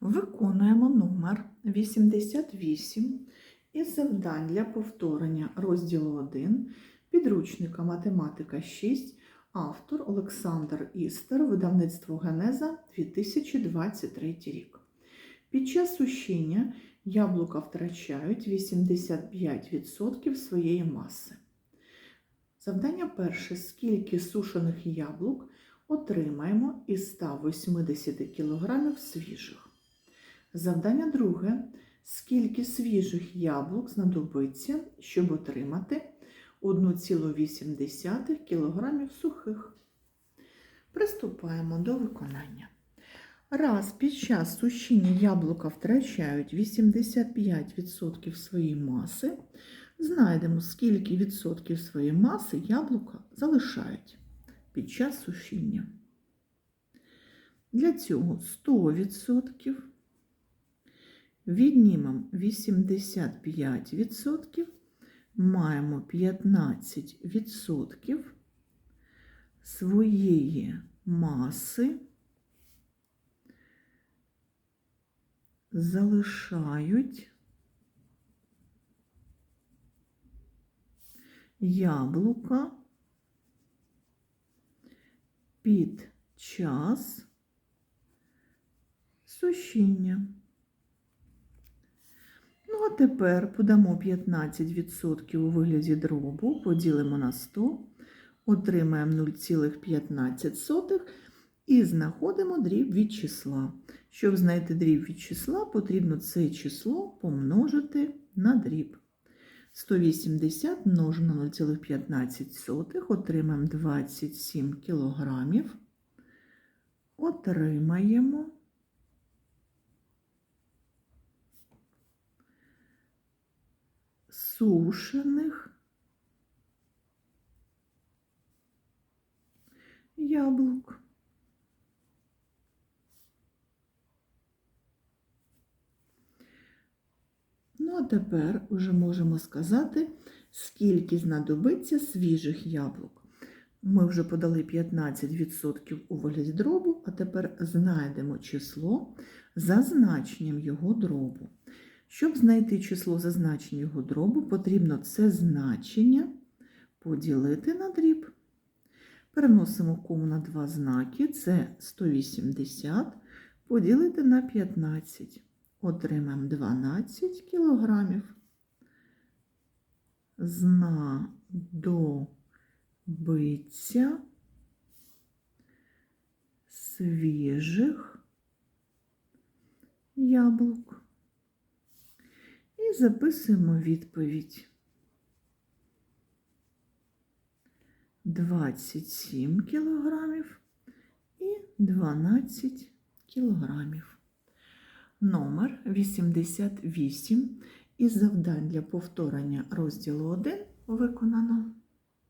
Виконуємо номер 88 із завдань для повторення розділу 1 підручника математика 6, автор Олександр Істер, видавництво Генеза 2023 рік. Під час сушіння яблука втрачають 85% своєї маси. Завдання перше. Скільки сушених яблук отримаємо із 180 кг свіжих? Завдання друге. Скільки свіжих яблук знадобиться, щоб отримати 1,8 кг сухих? Приступаємо до виконання. Раз під час сушіння яблука втрачають 85% своєї маси, знайдемо, скільки відсотків своєї маси яблука залишають під час сушіння. Для цього 100% віднімемо 85%, маємо 15% своєї маси залишають яблука під час сушіння. Тепер подамо 15% у вигляді дробу, поділимо на 100, отримаємо 0,15 і знаходимо дріб від числа. Щоб знайти дріб від числа, потрібно це число помножити на дріб. 180 множимо на 0,15, отримаємо 27 кілограмів. Отримаємо сушених яблук. Ну, а тепер уже можемо сказати, скільки знадобиться свіжих яблук. Ми вже подали 15% у вигляді дробу, а тепер знайдемо число за значенням його дробу. Щоб знайти число за значенням його дробу, потрібно це значення поділити на дріб. Переносимо кому на два знаки, це 180, поділити на 15. Отримаємо 12 кілограмів. Знадобиться свіжих яблук. І записуємо відповідь. 27 кілограмів і 12 кілограмів. Номер 88 із завдань для повторення розділу 1 виконано.